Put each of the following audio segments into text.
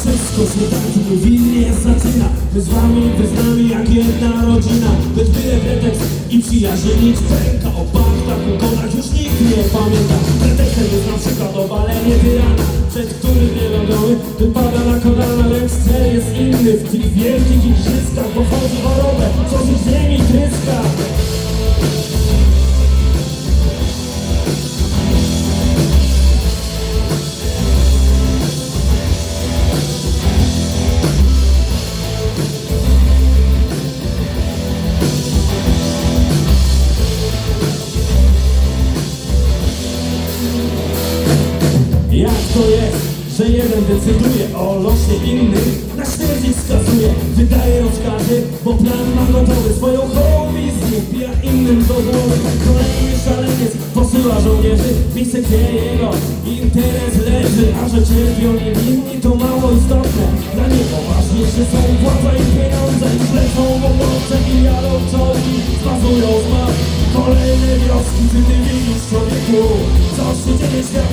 Wszystko się tak niewinnie zaczyna. My z wami, wy z nami jak jedna rodzina. Bez byle pretekst i przyjaźń nic pęka O paktach, ukonach już nikt nie pamięta. Pretekstem jest na przykład obalenie tyrana Przed którym niewiadomy wypada na kolana Lecz cel jest inny. W tych wielkich igrzyskach Pochodzi chorobę, co się ziemi tryska. Że jeden decyduje o losie innych Na śmierć ich skazuje, wydaje rozkazy Bo plan ma gotowy, swoją hołowizję Wbija innym do głowy Kolejny szaleniec posyła żołnierzy Miejsce gdzie jego interes leży. A że cierpią niewinni to mało istotne. Dla niego ważniejsze są władza i pieniądze. I lecą w obroce i jadą czołgi. Spazują z kolejne wioski Czy ty widzisz człowieku, co się dzieje Świat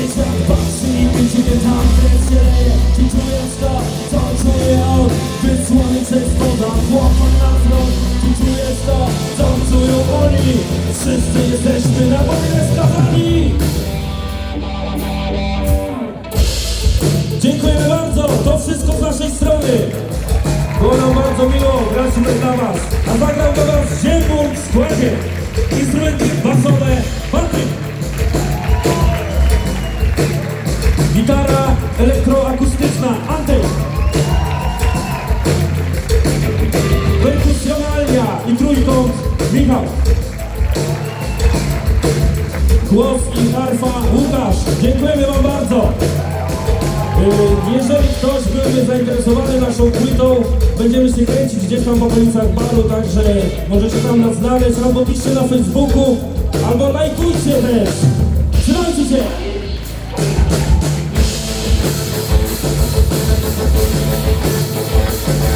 Wszyscy jesteśmy na wojnę skazani Dziękujemy bardzo, to wszystko z naszej strony było nam bardzo miło tutaj dla Was. A zagrał do Was Ziembur w składzie. Głos i harfa Łukasz. Dziękujemy Wam bardzo. Yy, Jeżeli ktoś byłby zainteresowany naszą płytą, będziemy się kręcić gdzieś tam w okolicach baru, także możecie tam nas znaleźć, albo piszcie na Facebooku, albo lajkujcie też. Trzymajcie się! Thank